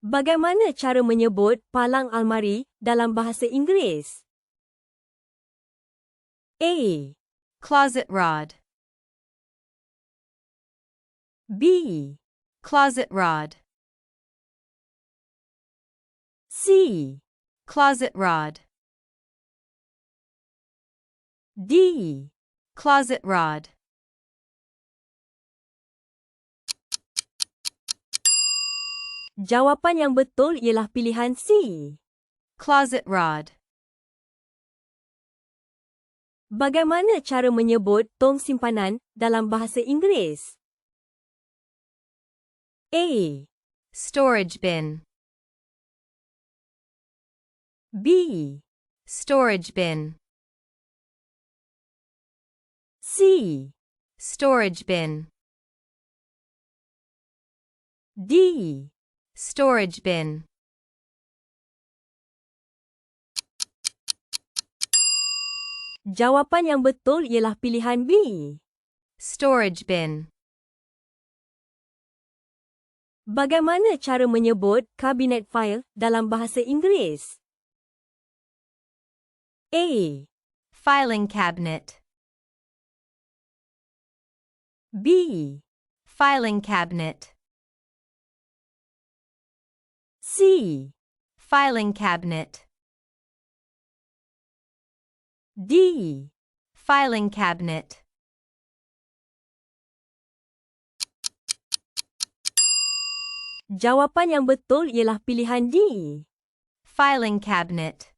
Bagaimana cara menyebut palang almari dalam bahasa Inggeris? A, closet rod, B, closet rod, C, closet rod, D. closet rod. Jawapan yang betul ialah pilihan C. Closet rod. Bagaimana cara menyebut tong simpanan dalam bahasa Inggeris? A, Storage bin. B, Storage bin. C, Storage bin. D. Storage bin. Jawapan yang betul ialah pilihan B. Storage bin. Bagaimana cara menyebut kabinet fail dalam bahasa Inggeris? A, Filing cabinet. B, Filing cabinet. C, Filing cabinet. D. Filing cabinet. Jawapan yang betul ialah pilihan D. Filing cabinet.